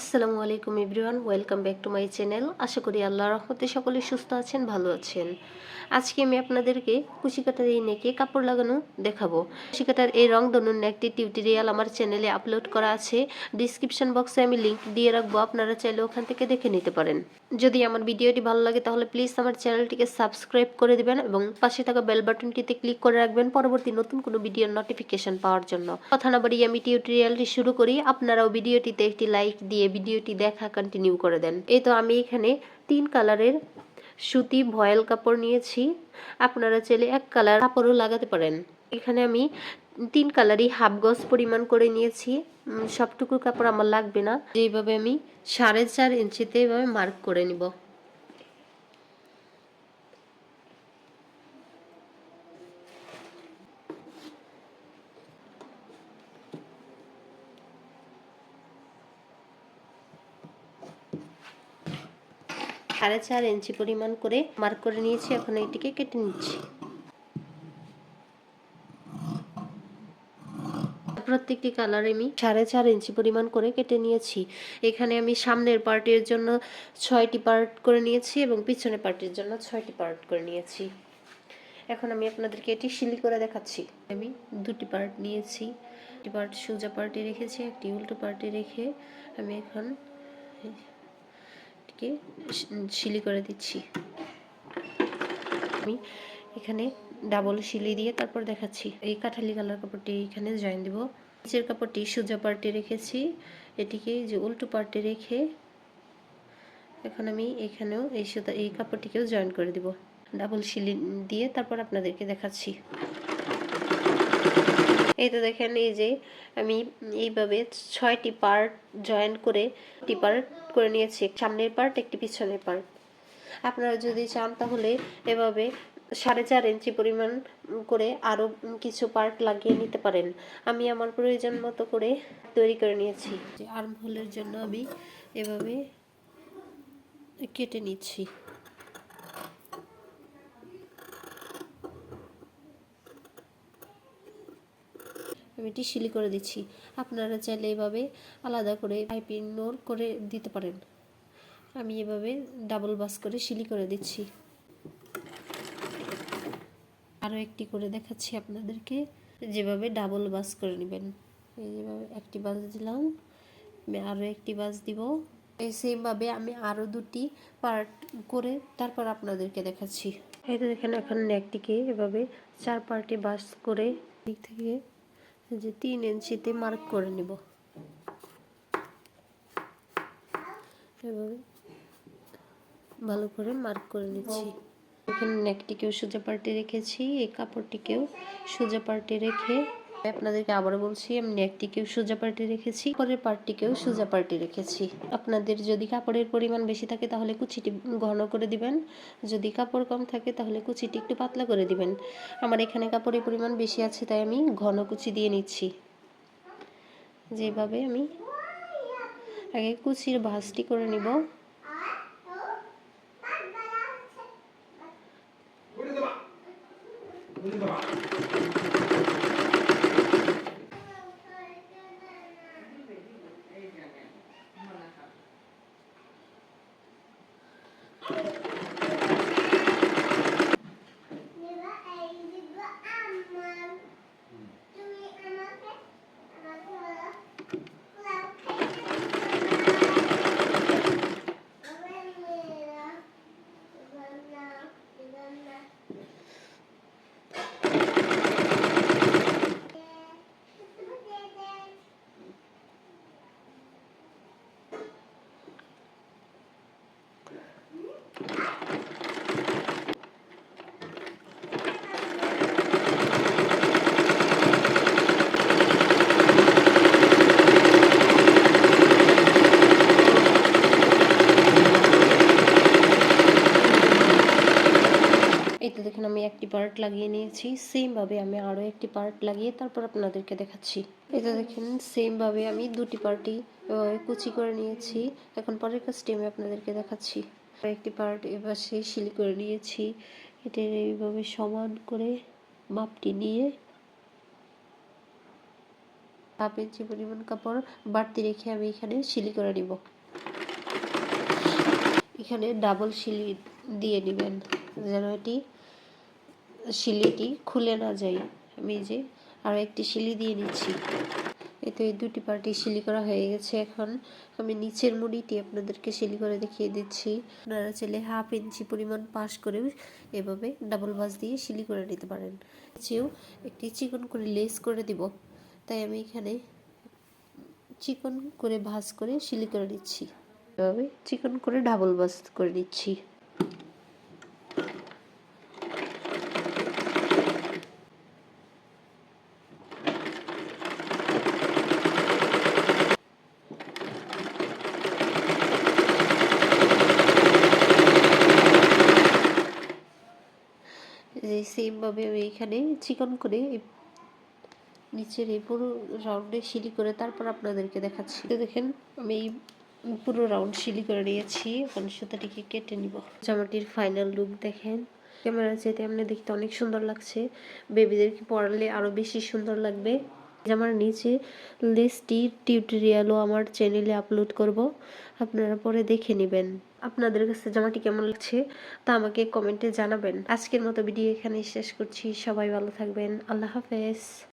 আসসালামু আলাইকুম everyone, welcome back to my channel. আশা করি আল্লাহ রহমতে সকলে সুস্থ আছেন, ভালো আছেন। আজকে আমি আপনাদেরকে কুচি কাটার এই নেকে কাপড় লাগানো দেখাবো। কুচি কাটার এই রং ধনুন একটি টিউটোরিয়াল আমার চ্যানেলে আপলোড করা আছে। ডিসক্রিপশন বক্সে আমি লিঙ্ক দিয়ে রাখব, আপনারা চাইলে ওখান থেকে দেখে নিতে পারেন। যদি আমার ভিডিওটি ভালো লাগে, তাহলে প্লিজ আমার চ্যানেলটিকে সাবস্ক্রাইব করে দেবেন এবং পাশে থাকা বেল বাটনটিতে ক্লিক করে রাখবেন পরবর্তী নতুন কোনো ভিডিওর নোটিফিকেশন পাওয়ার জন্য। কথা না বাড়িয়ে আমি টিউটোরিয়ালটি শুরু করি। আপনারাও ভিডিওটিতে একটি লাইক দিয়ে ভিডিওটি দেখা কন্টিনিউ করে দেন। এই তো আমি এখানে তিন কালারের সুতি ভয়েল কাপড় নিয়েছি। আপনারা চাইলে এক কালার কাপড়ও লাগাতে পারেন। এখানে আমি তিন কালারই হাফ গজ পরিমাণ করে নিয়েছি। সবটুকু কাপড় আমার লাগবে না। এইভাবে আমি সাড়ে চার ইঞ্চিতে এভাবে মার্ক করে নিব। সাড়ে চার ইঞ্চি পরিমাণ করে মার্ক করে নিয়েছি। এখন এটিকে কেটে নিচ্ছি। প্রত্যেকটি কালার আমি সাড়ে চার ইঞ্চি পরিমাণ করে কেটে নিয়েছি। এখানে আমি সামনের পার্টের জন্য ছয়টি পার্ট করে নিয়েছি এবং পিছনের পার্টের জন্য ছয়টি পার্ট করে নিয়েছি। এখন আমি আপনাদেরকে এটি শিলি করে দেখাচ্ছি। আমি দুটি পার্ট নিয়েছি। একটি পার্ট সোজা পার্টে রেখেছি, একটি উল্টো পার্টে রেখে আমি এখন এটিকে শিলি করে দিচ্ছি। আমি এখানে ডাবল শিলি দিয়ে তারপর দেখাচ্ছি। এই কাঠালি কালার কাপড়টি এখানে জয়েন দিব। নিচের কাপড়টি সোজা পার্টে রেখেছি। এটিকে যে উল্টো পার্টে রেখে এখন আমি এখানেও এই সুতা এই কাপড়টিকেও জয়েন করে দিব। ডাবল শিলি দিয়ে তারপর আপনাদেরকে দেখাচ্ছি। এই তো দেখেন, এই যে আমি এইভাবে ছয়টি পার্ট জয়েন করে টি পার্ট করে নিয়েছি। সামনের পার্ট একটি পিছনের পার্ট আপনারা যদি চান তাহলে এভাবে সাড়ে চার ইঞ্চি পরিমাণ করে আরও কিছু পার্ট লাগিয়ে নিতে পারেন। আমি আমার প্রয়োজন মতো করে তৈরি করে নিয়েছি। যে আর্ম হোলের জন্য আমি এভাবে কেটে নিচ্ছি। আমি এটি শিলি করে দিচ্ছি। আপনারা চাইলে এভাবে আলাদা করে পাইপিং নোর করে দিতে পারেন। আমি এভাবে ডাবল বাস করে শিলি করে দিচ্ছি। আরও একটি করে দেখাচ্ছি আপনাদেরকে। যেভাবে ডাবল বাস করে নেবেন। এই যেভাবে একটি বাস দিলাম। আমি আরও একটি বাস দিব। এই সেমভাবে আমি আরও দুটি পার্ট করে তারপর আপনাদেরকে দেখাচ্ছি। এই তো দেখেন, এখন নেকটিকে এভাবে চার পার্টে বাস করে দিক থেকে যে তিন ইঞ্চিতে মার্ক করে নেব। এভাবে ভালো করে মার্ক করে নিচ্ছি। এখানে নেকটিকেও সোজা পাল্টে রেখেছি, এই কাপড়টিকেও সোজা পাল্টে রেখে আপনাদেরকে আবারও বলছি, আমি নেকটিকেও সোজা পার্টি রেখেছি, পরের পার্টটিকেও সোজা পার্টি রেখেছি। আপনাদের যদি কাপড়ের পরিমাণ বেশি থাকে তাহলে কুচিটি ঘন করে দিবেন। যদি কাপড় কম থাকে তাহলে কুচিটি একটু পাতলা করে দিবেন। আমার এখানে কাপড়ের পরিমাণ বেশি আছে তাই আমি ঘন কুচি দিয়ে নিচ্ছি। যেভাবে আমি আগে কুচির ভাঁজটি করে নিব। Diba পার্ট লাগিয়ে নিয়েছি। সেমভাবে আমি আরও একটি পার্ট লাগিয়ে তারপর আপনাদেরকে দেখাচ্ছি। এটা দেখেন সেমভাবে আমি দুটি পার্টি কুচি করে নিয়েছি। এখন পরের কাজটি আমি আপনাদেরকে দেখাচ্ছি। একটি পার্ট সে সিলি করে নিয়েছি। এটার এইভাবে সমান করে মাপটি নিয়ে হাফ ইঞ্চি পরিমাণ কাপড় বাড়তি রেখে আমি এখানে সিলি করে নিব। এখানে ডাবল সিলি দিয়ে নেবেন। যেন এটি সিলিটি খুলে না যায়। আমি যে আরও একটি শিলি দিয়ে নিচ্ছি। এই তো এই দুটি পার্টি শিলি করা হয়ে গেছে এখন। আমি নিচের মুড়িটি আপনাদেরকে শিলি করে দেখিয়ে দিচ্ছি। আপনারা চাইলে হাফ ইঞ্চি পরিমাণ পাশ করেও এভাবে ডাবল ভাঁজ দিয়ে শিলি করে নিতে পারেন। নিচেও একটি চিকন করে লেস করে দিব। তাই আমি এখানে চিকন করে ভাঁজ করে শিলি করে নিচ্ছি। এভাবে চিকন করে ডাবল ভাঁজ করে নিচ্ছি। যে সেমভাবে আমি এখানে চিকন করে নিচের এই পুরো রাউন্ডে সিলি করে তারপর আপনাদেরকে দেখাচ্ছি। তো দেখেন, আমি এই পুরো রাউন্ড সিলি করে নিয়েছি। এখন সুতাটিকে কেটে নিব। জামাটির ফাইনাল লুক দেখেন। ক্যামেরা যেতে এমনি দেখতে অনেক সুন্দর লাগছে। বেবিদেরকে পড়ালে আরও বেশি সুন্দর লাগবে? জামার নিচে লিস্টটি টিউটোরিয়ালও আমার চ্যানেলে আপলোড করব। আপনারা পরে দেখে নেবেন। আপনাদের কাছে জামাটি কেমন লাগছে তা আমাকে কমেন্টে জানাবেন। আজকের মতো ভিডিও এখানে শেষ করছি। সবাই ভালো থাকবেন। আল্লাহ হাফেজ।